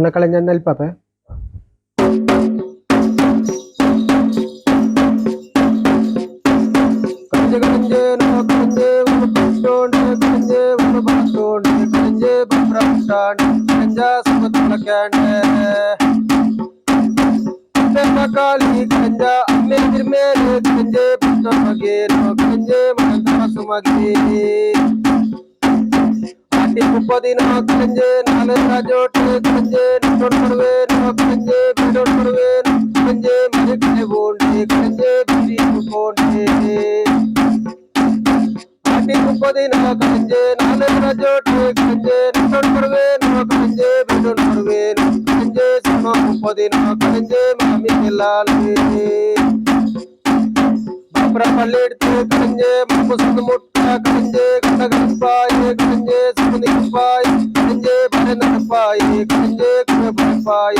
Una kalañana del papá. ಕಣಜೆ ಕಣಜೆ no ಕಣಜೆ ಒಂದು ಪಟ್ಟೋಂಡೆ ಕಣಜೆ ಒಂದು ಬಾತೋಂಡೆ ಕಣಜೆ ಬಬ್ರಪುಟ್ಟಾಂಡೆ ಕಣಜ ಸಮತಲ ಕ್ಯಾಂಡೆ ಕಾಲಿ ಕಣಜ ಅಮ್ಮೆ ನಿರ್ಮೇಲೆ ಕಣಜೆ ಪುಟ್ಟ ಮಗೇನು ಕಣಜೆ ಮನಂತರ ಸುಮಗೆ கட்டி முப்பது நாற்பத்தஞ்சு நாலு ராஜோட்டு கஞ்சு நோட் பண்ணுவேன் நாற்பத்தஞ்சு பெட்ரோல் பண்ணுவேன் கஞ்சு மறுக்கடை போண்டே கஞ்சு பிரிவு போண்டே கட்டி முப்பது நாற்பத்தஞ்சு நாலு ராஜோட்டு கஞ்சு நோட் பண்ணுவேன் நாற்பத்தஞ்சு பெட்ரோல் பண்ணுவேன் கஞ்சு சம முப்பது நாற்பத்தஞ்சு மாமி எல்லாமே அப்புறம் பள்ளி எடுத்து கஞ்சு முப்பது முட்டு കണഞ്ചേ കണകപ്പായ കണഞ്ചേ സുനിപ്പായ കണഞ്ചേ പരനപ്പായ കണഞ്ചേ കുണപ്പായ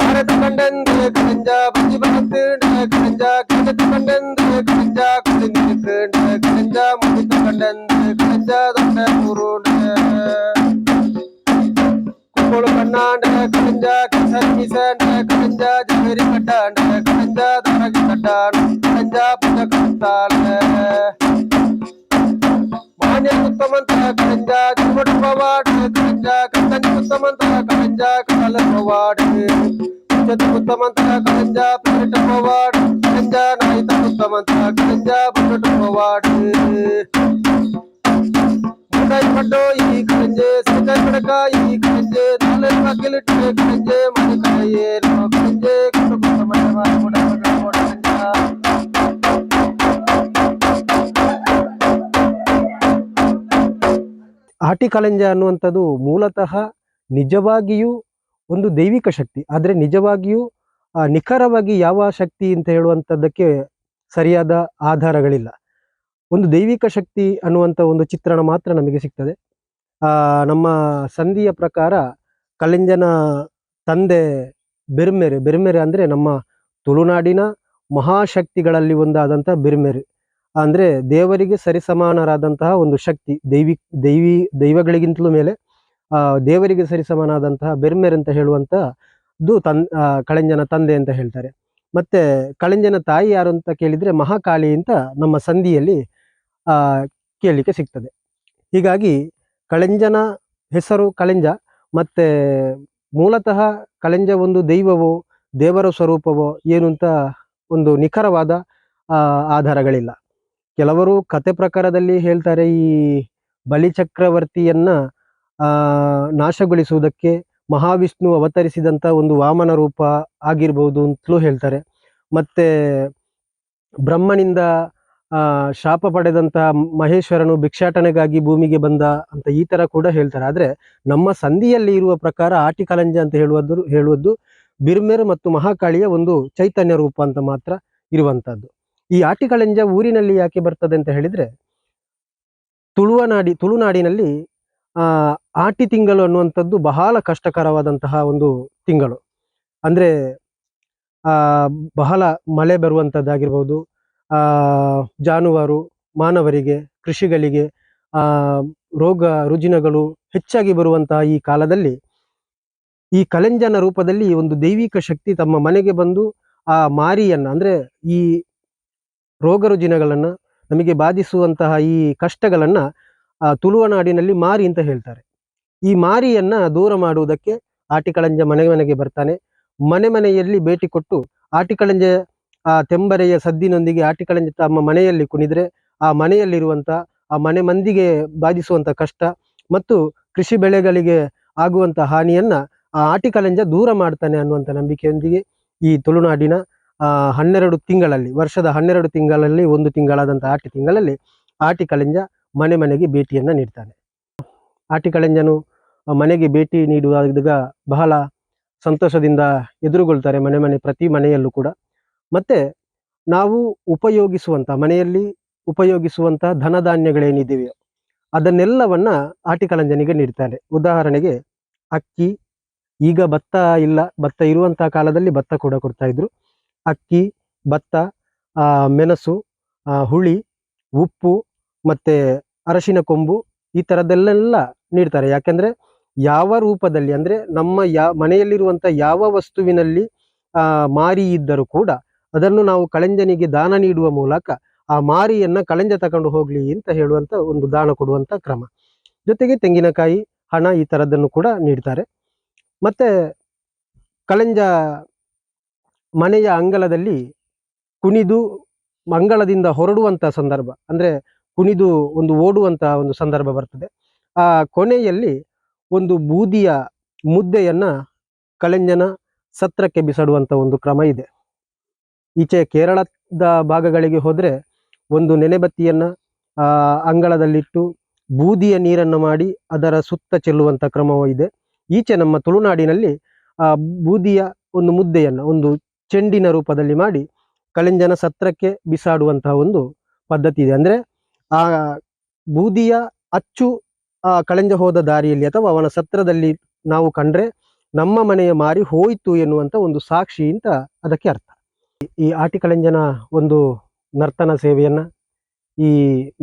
ഭാരത കണ്ടന്ത് കണഞ്ച പഞ്ചുപനത്തുണ്ട് കണഞ്ച കണ്ടത്ത് കണ്ടന്ത് കണഞ്ച കുടിനിൽക്കുണ്ട് കണഞ്ച മുടിത്ത് കണ്ടന്ത് കണഞ്ച തൊണ്ട കൂറുണ്ട് ഇപ്പോൾ കണ്ണാണ്ട് കണഞ്ച കസരി മിസണ്ട് കണഞ്ച ജവരി കട്ടാണ്ട് കണഞ്ച തറകി കട്ടാണ്ട്? ಮಾನ್ಯ ಉತ್ತಮಂತ ಕಣಜ ಜುಮಡ ಪವಾಡ ಕಣಜ ಕಂದನಿ ಉತ್ತಮಂತ ಕಣಜ ಕಡಲ ಪವಾಡ ಜತ ಉತ್ತಮಂತ ಕಣಜ ಪೇಟ ಪವಾಡ ಕಣಜ ನಾಯಿತ ಉತ್ತಮಂತ ಕಣಜ ಬುಡ ಪವಾಡ ಮುಡೈ ಪಡ್ಡೋ ಈ ಕಣಜೆ ಸಜೈ ಪಡಕ ಈ ಕಣಜೆ ತಲೆ ಮಕ್ಕಳಿಟ್ಟು ಕಣಜೆ ಮನ ಕಡೆಯೇ ಕಣಜೆ ಕುಟುಂಬ ಮನ ಆಟಿ ಕಳಂಜ ಅನ್ನುವಂಥದ್ದು ಮೂಲತಃ ನಿಜವಾಗಿಯೂ ಒಂದು ದೈವಿಕ ಶಕ್ತಿ. ಆದರೆ ನಿಜವಾಗಿಯೂ ನಿಖರವಾಗಿ ಯಾವ ಶಕ್ತಿ ಅಂತ ಹೇಳುವಂಥದ್ದಕ್ಕೆ ಸರಿಯಾದ ಆಧಾರಗಳಿಲ್ಲ. ಒಂದು ದೈವಿಕ ಶಕ್ತಿ ಅನ್ನುವಂಥ ಒಂದು ಚಿತ್ರಣ ಮಾತ್ರ ನಮಗೆ ಸಿಗ್ತದೆ. ನಮ್ಮ ಸಂಧಿಯ ಪ್ರಕಾರ ಕಲಿಂಜನ ತಂದೆ ಬೆರ್ಮೆರೆ ಬೆರ್ಮೆರೆ ಅಂದರೆ ನಮ್ಮ ತುಳುನಾಡಿನ ಮಹಾಶಕ್ತಿಗಳಲ್ಲಿ ಒಂದಾದಂಥ ಬೆರ್ಮೆರೆ. ಅಂದರೆ ದೇವರಿಗೆ ಸರಿಸಮಾನರಾದಂತಹ ಒಂದು ಶಕ್ತಿ, ದೈವಿ ದೈವಿ, ದೈವಗಳಿಗಿಂತಲೂ ಮೇಲೆ ದೇವರಿಗೆ ಸರಿಸಮಾನಾದಂತಹ ಬೆರ್ಮೆರ್ ಅಂತ ಹೇಳುವಂಥದ್ದು ತನ್ ಕಳಿಂಜನ ತಂದೆ ಅಂತ ಹೇಳ್ತಾರೆ. ಮತ್ತೆ ಕಳಿಂಜನ ತಾಯಿ ಯಾರು ಅಂತ ಕೇಳಿದ್ರೆ ಮಹಾಕಾಳಿ ಅಂತ ನಮ್ಮ ಸಂಧಿಯಲ್ಲಿ ಕೇಳಲಿಕ್ಕೆ ಸಿಗ್ತದೆ. ಹೀಗಾಗಿ ಕಳಿಂಜನ ಹೆಸರು ಕಳಿಂಜ, ಮತ್ತೆ ಮೂಲತಃ ಕಳಿಂಜ ಒಂದು ದೈವವೋ, ದೇವರ ಸ್ವರೂಪವೋ ಏನು ಅಂತ ಒಂದು ನಿಖರವಾದ ಆಧಾರಗಳಿಲ್ಲ. ಕೆಲವರು ಕತೆ ಪ್ರಕಾರದಲ್ಲಿ ಹೇಳ್ತಾರೆ, ಈ ಬಲಿಚಕ್ರವರ್ತಿಯನ್ನ ಆ, ನಾಶಗೊಳಿಸುವುದಕ್ಕೆ ಮಹಾವಿಷ್ಣು ಅವತರಿಸಿದಂತ ಒಂದು ವಾಮನ ರೂಪ ಆಗಿರ್ಬೋದು ಅಂತಲೂ ಹೇಳ್ತಾರೆ. ಮತ್ತೆ ಬ್ರಹ್ಮನಿಂದ ಶಾಪ ಪಡೆದಂತ ಮಹೇಶ್ವರನು ಭಿಕ್ಷಾಟನೆಗಾಗಿ ಭೂಮಿಗೆ ಬಂದ ಅಂತ ಈ ತರ ಕೂಡ ಹೇಳ್ತಾರೆ. ಆದ್ರೆ ನಮ್ಮ ಸಂಧಿಯಲ್ಲಿ ಇರುವ ಪ್ರಕಾರ ಆಟಿಕಲಂಜ ಅಂತ ಹೇಳುವುದು ಹೇಳುವುದು ಬಿರ್ಮೆರ್ ಮತ್ತು ಮಹಾಕಾಳಿಯ ಒಂದು ಚೈತನ್ಯ ರೂಪ ಅಂತ ಮಾತ್ರ ಇರುವಂತಹದ್ದು. ಈ ಆಟಿಕಳಂಜ ಊರಿನಲ್ಲಿ ಯಾಕೆ ಬರ್ತದೆ ಅಂತ ಹೇಳಿದ್ರೆ ತುಳುವನಾಡಿ ತುಳುನಾಡಿನಲ್ಲಿ ಆ, ಆಟಿ ತಿಂಗಳು ಅನ್ನುವಂಥದ್ದು ಬಹಳ ಕಷ್ಟಕರವಾದಂತಹ ಒಂದು ತಿಂಗಳು. ಅಂದ್ರೆ, ಆ, ಬಹಳ ಮಳೆ ಬರುವಂಥದ್ದಾಗಿರ್ಬೋದು, ಆ, ಜಾನುವಾರು, ಮಾನವರಿಗೆ, ಕೃಷಿಗಳಿಗೆ, ಆ, ರೋಗ ರುಜಿನಗಳು ಹೆಚ್ಚಾಗಿ ಬರುವಂತಹ ಈ ಕಾಲದಲ್ಲಿ, ಈ ಕಲೆಂಜನ ರೂಪದಲ್ಲಿ ಒಂದು ದೈವಿಕ ಶಕ್ತಿ ತಮ್ಮ ಮನೆಗೆ ಬಂದು ಆ ಮಾರಿಯನ್ನ, ಅಂದ್ರೆ ಈ ರೋಗ ರುಜಿನಗಳನ್ನು ನಮಗೆ ಬಾಧಿಸುವಂತಹ ಈ ಕಷ್ಟಗಳನ್ನು ತುಳುವನಾಡಿನಲ್ಲಿ ಮಾರಿ ಅಂತ ಹೇಳ್ತಾರೆ. ಈ ಮಾರಿಯನ್ನು ದೂರ ಮಾಡುವುದಕ್ಕೆ ಆಟಿಕಳಂಜ ಮನೆ ಮನೆಗೆ ಬರ್ತಾನೆ. ಮನೆ ಮನೆಯಲ್ಲಿ ಭೇಟಿ ಕೊಟ್ಟು ಆಟಿಕಳಂಜ ಆ ತೆಂಬರೆಯ ಸದ್ದಿನೊಂದಿಗೆ ಆಟಿಕಳಂಜ ತಮ್ಮ ಮನೆಯಲ್ಲಿ ಕುಣಿದ್ರೆ, ಆ ಮನೆಯಲ್ಲಿರುವಂಥ ಆ ಮನೆ ಮಂದಿಗೆ ಬಾಧಿಸುವಂಥ ಕಷ್ಟ ಮತ್ತು ಕೃಷಿ ಬೆಳೆಗಳಿಗೆ ಆಗುವಂಥ ಹಾನಿಯನ್ನು ಆ ಆಟಿಕಳಂಜ ದೂರ ಮಾಡ್ತಾನೆ ಅನ್ನುವಂಥ ನಂಬಿಕೆಯೊಂದಿಗೆ ಈ ತುಳುನಾಡಿನ ಹನ್ನೆರಡು ತಿಂಗಳಲ್ಲಿ, ವರ್ಷದ ಹನ್ನೆರಡು ತಿಂಗಳಲ್ಲಿ ಒಂದು ತಿಂಗಳಾದಂಥ ಆಟಿ ತಿಂಗಳಲ್ಲಿ ಆಟಿಕಳಂಜ ಮನೆ ಮನೆಗೆ ಭೇಟಿಯನ್ನು ನೀಡ್ತಾನೆ. ಆಟಿ ಕಳಿಂಜನು ಮನೆಗೆ ಭೇಟಿ ನೀಡುವಾಗ ಬಹಳ ಸಂತೋಷದಿಂದ ಎದುರುಗೊಳ್ತಾರೆ ಮನೆ ಮನೆ ಪ್ರತಿ ಮನೆಯಲ್ಲೂ ಕೂಡ. ಮತ್ತೆ ನಾವು ಉಪಯೋಗಿಸುವಂಥ, ಮನೆಯಲ್ಲಿ ಉಪಯೋಗಿಸುವಂತ ಧನಧಾನ್ಯಗಳೇನಿದೆಯೋ ಅದನ್ನೆಲ್ಲವನ್ನ ಆಟಿಕಳಂಜನಿಗೆ ನೀಡ್ತಾನೆ. ಉದಾಹರಣೆಗೆ ಅಕ್ಕಿ, ಈಗ ಭತ್ತ ಇಲ್ಲ, ಭತ್ತ ಇರುವಂತಹ ಕಾಲದಲ್ಲಿ ಭತ್ತ ಕೂಡ ಕೊಡ್ತಾ ಇದ್ರು. ಅಕ್ಕಿ, ಭತ್ತ ಮೆಣಸು ಹುಳಿ, ಉಪ್ಪು ಮತ್ತು ಅರಶಿನ ಕೊಂಬು ಈ ಥರದ್ದೆಲ್ಲೆಲ್ಲ ನೀಡ್ತಾರೆ. ಯಾಕೆಂದರೆ ಯಾವ ರೂಪದಲ್ಲಿ ಅಂದರೆ ನಮ್ಮ ಯಾ ಮನೆಯಲ್ಲಿರುವಂಥ ಯಾವ ವಸ್ತುವಿನಲ್ಲಿ ಮಾರಿ ಇದ್ದರೂ ಕೂಡ ಅದನ್ನು ನಾವು ಕಳೆಂಜನಿಗೆ ದಾನ ನೀಡುವ ಮೂಲಕ ಆ ಮಾರಿಯನ್ನು ಕಳೆಂಜ ತಗೊಂಡು ಹೋಗಲಿ ಅಂತ ಹೇಳುವಂಥ ಒಂದು ದಾನ ಕೊಡುವಂಥ ಕ್ರಮ. ಜೊತೆಗೆ ತೆಂಗಿನಕಾಯಿ, ಹಣ ಈ ಥರದ್ದನ್ನು ಕೂಡ ನೀಡ್ತಾರೆ. ಮತ್ತು ಕಳೆಂಜ ಮನೆಯ ಅಂಗಳದಲ್ಲಿ ಕುಣಿದು ಅಂಗಳದಿಂದ ಹೊರಡುವಂತ ಸಂದರ್ಭ, ಅಂದ್ರೆ ಕುಣಿದು ಒಂದು ಓಡುವಂತಹ ಒಂದು ಸಂದರ್ಭ ಬರ್ತದೆ. ಆ ಕೊನೆಯಲ್ಲಿ ಒಂದು ಬೂದಿಯ ಮುದ್ದೆಯನ್ನ ಕಳೆಂಜನ ಸತ್ರಕ್ಕೆ ಬಿಸಾಡುವಂತ ಒಂದು ಕ್ರಮ ಇದೆ. ಈಚೆ ಕೇರಳದ ಭಾಗಗಳಿಗೆ ಹೋದ್ರೆ ಒಂದು ನೆನೆಬತ್ತಿಯನ್ನ, ಆ, ಅಂಗಳದಲ್ಲಿಟ್ಟು ಬೂದಿಯ ನೀರನ್ನು ಮಾಡಿ ಅದರ ಸುತ್ತ ಚೆಲ್ಲುವಂತ ಕ್ರಮವೂ ಇದೆ. ಈಚೆ ನಮ್ಮ ತುಳುನಾಡಿನಲ್ಲಿ, ಆ, ಬೂದಿಯ ಒಂದು ಮುದ್ದೆಯನ್ನ, ಒಂದು ಚೆಂಡಿನ ರೂಪದಲ್ಲಿ ಮಾಡಿ ಕಳಿಂಜನ ಸತ್ರಕ್ಕೆ ಬಿಸಾಡುವಂತಹ ಒಂದು ಪದ್ಧತಿ ಇದೆ. ಅಂದ್ರೆ ಆ ಬೂದಿಯ ಅಚ್ಚು ಆ ಕಳೆಂಜ ಹೋದ ದಾರಿಯಲ್ಲಿ ಅಥವಾ ಅವನ ಸತ್ರದಲ್ಲಿ ನಾವು ಕಂಡ್ರೆ ನಮ್ಮ ಮನೆಯ ಮಾರಿ ಹೋಯಿತು ಎನ್ನುವಂಥ ಒಂದು ಸಾಕ್ಷಿ ಅಂತ ಅದಕ್ಕೆ ಅರ್ಥ. ಈ ಆಟಿ ಕಳೆಂಜನ ಒಂದು ನರ್ತನ ಸೇವೆಯನ್ನ ಈ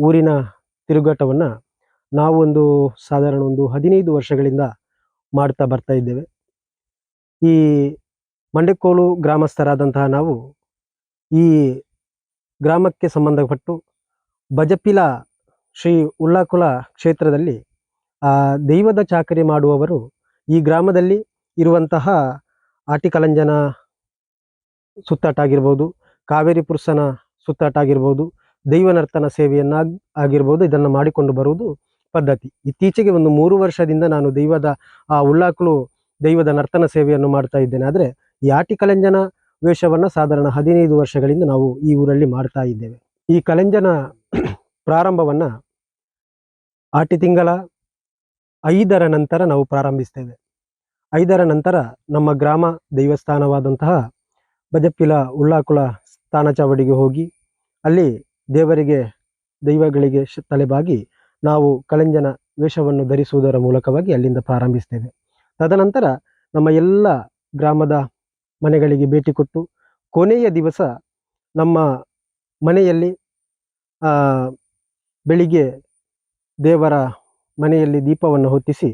ಊರಿನ ತಿರುಗಾಟವನ್ನ ನಾವು ಒಂದು ಸಾಧಾರಣ ಒಂದು ಹದಿನೈದು ವರ್ಷಗಳಿಂದ ಮಾಡ್ತಾ ಬರ್ತಾ ಇದ್ದೇವೆ. ಈ ಮಂಡೆಕೋಲು ಗ್ರಾಮಸ್ಥರಾದಂತಹ ನಾವು ಈ ಗ್ರಾಮಕ್ಕೆ ಸಂಬಂಧಪಟ್ಟು ಬಜಪಿಲ ಶ್ರೀ ಉಲ್ಲಾಕುಲ ಕ್ಷೇತ್ರದಲ್ಲಿ, ಆ, ದೈವದ ಚಾಕರಿ ಮಾಡುವವರು ಈ ಗ್ರಾಮದಲ್ಲಿ ಇರುವಂತಹ ಆಟಿಕಲಂಜನ ಸುತ್ತಾಟ ಆಗಿರ್ಬೋದು ಕಾವೇರಿ ಪುರುಷನ ಸುತ್ತಾಟ ಆಗಿರ್ಬೋದು ದೈವ ನರ್ತನ ಸೇವೆಯನ್ನ ಆಗಿರ್ಬೋದು, ಇದನ್ನು ಮಾಡಿಕೊಂಡು ಬರುವುದು ಪದ್ಧತಿ. ಇತ್ತೀಚೆಗೆ ಒಂದು ಮೂರು ವರ್ಷದಿಂದ ನಾನು ದೈವದ, ಆ ಉಳ್ಳಾಕಲು ದೈವದ ನರ್ತನ ಸೇವೆಯನ್ನು ಮಾಡ್ತಾ ಇದ್ದೇನೆ. ಆದರೆ ಈ ಆಟಿ ಕಲೆಂಜನ ವೇಷವನ್ನ ಸಾಧಾರಣ ಹದಿನೈದು ವರ್ಷಗಳಿಂದ ನಾವು ಈ ಊರಲ್ಲಿ ಮಾಡ್ತಾ ಇದ್ದೇವೆ. ಈ ಕಲೆಂಜನ ಪ್ರಾರಂಭವನ್ನು ಆಟಿ ತಿಂಗಳ ಐದರ ನಂತರ ನಾವು ಪ್ರಾರಂಭಿಸ್ತೇವೆ. ಐದರ ನಂತರ ನಮ್ಮ ಗ್ರಾಮ ದೈವಸ್ಥಾನವಾದಂತಹ ಬಜಪ್ಪಿಲ ಉಳ್ಳಾಕುಳ ಸ್ಥಾನ ಚಾವಡಿಗೆ ಹೋಗಿ ಅಲ್ಲಿ ದೇವರಿಗೆ, ದೈವಗಳಿಗೆ ತಲೆಬಾಗಿ ನಾವು ಕಲೆಂಜನ ವೇಷವನ್ನು ಧರಿಸುವುದರ ಮೂಲಕವಾಗಿ ಅಲ್ಲಿಂದ ಪ್ರಾರಂಭಿಸ್ತೇವೆ. ತದನಂತರ ನಮ್ಮ ಎಲ್ಲ ಗ್ರಾಮದ ಮನೆಗಳಿಗೆ ಭೇಟಿ ಕೊಟ್ಟು ಕೊನೆಯ ದಿವಸ ನಮ್ಮ ಮನೆಯಲ್ಲಿ ಬೆಳಿಗ್ಗೆ ದೇವರ ಮನೆಯಲ್ಲಿ ದೀಪವನ್ನು ಹೊತ್ತಿಸಿ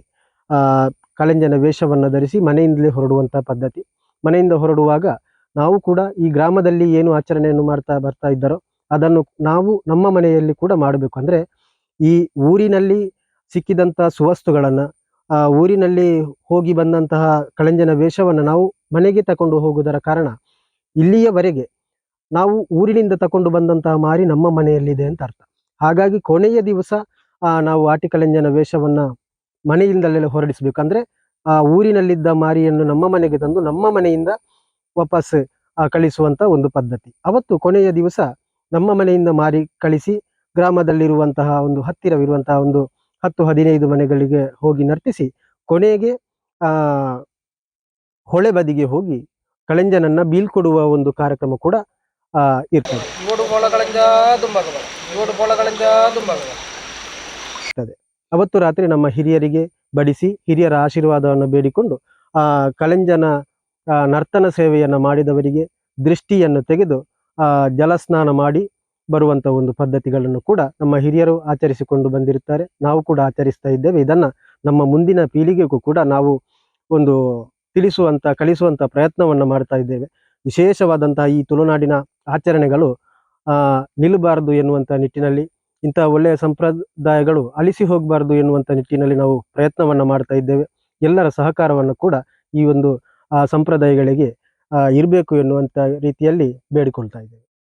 ಕಳಂಜನ ವೇಷವನ್ನು ಧರಿಸಿ ಮನೆಯಿಂದಲೇ ಹೊರಡುವಂಥ ಪದ್ಧತಿ. ಮನೆಯಿಂದ ಹೊರಡುವಾಗ ನಾವು ಕೂಡ ಈ ಗ್ರಾಮದಲ್ಲಿ ಏನು ಆಚರಣೆಯನ್ನು ಮಾಡ್ತಾ ಬರ್ತಾ ಇದ್ದಾರೋ ಅದನ್ನು ನಾವು ನಮ್ಮ ಮನೆಯಲ್ಲಿ ಕೂಡ ಮಾಡಬೇಕು. ಅಂದರೆ ಈ ಊರಿನಲ್ಲಿ ಸಿಕ್ಕಿದಂಥ ಸುವಸ್ತುಗಳನ್ನು ಊರಿನಲ್ಲಿ ಹೋಗಿ ಬಂದಂತಹ ಕಳಂಜನ ವೇಷವನ್ನು ನಾವು ಮನೆಗೆ ತಕೊಂಡು ಹೋಗುವುದರ ಕಾರಣ ಇಲ್ಲಿಯವರೆಗೆ ನಾವು ಊರಿನಿಂದ ತಕೊಂಡು ಬಂದಂತಹ ಮಾರಿ ನಮ್ಮ ಮನೆಯಲ್ಲಿದೆ ಅಂತ ಅರ್ಥ. ಹಾಗಾಗಿ ಕೊನೆಯ ದಿವಸ ನಾವು ಆಟಿಕಲಂಜನ ವೇಷವನ್ನು ಮನೆಯಿಂದಲೇ ಹೊರಡಿಸಬೇಕು. ಅಂದ್ರೆ, ಆ, ಊರಿನಲ್ಲಿದ್ದ ಮಾರಿಯನ್ನು ನಮ್ಮ ಮನೆಗೆ ತಂದು ನಮ್ಮ ಮನೆಯಿಂದ ವಾಪಸ್ ಕಳಿಸುವಂತ ಒಂದು ಪದ್ಧತಿ. ಅವತ್ತು ಕೊನೆಯ ದಿವಸ ನಮ್ಮ ಮನೆಯಿಂದ ಮಾರಿ ಕಳಿಸಿ ಗ್ರಾಮದಲ್ಲಿರುವಂತಹ ಒಂದು ಹತ್ತಿರವಿರುವಂತಹ ಒಂದು ಹತ್ತು ಹದಿನೈದು ಮನೆಗಳಿಗೆ ಹೋಗಿ ನರ್ತಿಸಿ ಕೊನೆಗೆ ಹೊಳೆ ಬದಿಗೆ ಹೋಗಿ ಕಳೆಂಜನನ್ನ ಬೀಳ್ಕೊಡುವ ಒಂದು ಕಾರ್ಯಕ್ರಮ ಕೂಡ ಇರ್ತದೆ. ಅವತ್ತು ರಾತ್ರಿ ನಮ್ಮ ಹಿರಿಯರಿಗೆ ಬಡಿಸಿ ಹಿರಿಯರ ಆಶೀರ್ವಾದವನ್ನು ಬೇಡಿಕೊಂಡು ಆ ಕಳೆಂಜನ ನರ್ತನ ಸೇವೆಯನ್ನು ಮಾಡಿದವರಿಗೆ ದೃಷ್ಟಿಯನ್ನು ತೆಗೆದು ಆ ಜಲಸ್ನಾನ ಮಾಡಿ ಬರುವಂತ ಒಂದು ಪದ್ಧತಿಗಳನ್ನು ಕೂಡ ನಮ್ಮ ಹಿರಿಯರು ಆಚರಿಸಿಕೊಂಡು ಬಂದಿರುತ್ತಾರೆ. ನಾವು ಕೂಡ ಆಚರಿಸ್ತಾ ಇದ್ದೇವೆ. ಇದನ್ನ ನಮ್ಮ ಮುಂದಿನ ಪೀಳಿಗೆಗೂ ಕೂಡ ನಾವು ಒಂದು ತಿಳಿಸುವಂತ ಕಳಿಸುವಂಥ ಪ್ರಯತ್ನವನ್ನು ಮಾಡ್ತಾ ಇದ್ದೇವೆ. ವಿಶೇಷವಾದಂತಹ ಈ ತುಳುನಾಡಿನ ಆಚರಣೆಗಳು ನಿಲ್ಲಬಾರದು ಎನ್ನುವಂತ ನಿಟ್ಟಿನಲ್ಲಿ, ಇಂಥ ಒಳ್ಳೆಯ ಸಂಪ್ರದಾಯಗಳು ಅಳಿಸಿ ಹೋಗಬಾರದು ಎನ್ನುವಂಥ ನಿಟ್ಟಿನಲ್ಲಿ ನಾವು ಪ್ರಯತ್ನವನ್ನು ಮಾಡ್ತಾ ಇದ್ದೇವೆ. ಎಲ್ಲರ ಸಹಕಾರವನ್ನು ಕೂಡ ಈ ಒಂದು ಸಂಪ್ರದಾಯಗಳಿಗೆ ಇರಬೇಕು ಎನ್ನುವಂಥ ರೀತಿಯಲ್ಲಿ ಬೇಡಿಕೊಳ್ತಾ ಇದ್ದೇವೆ.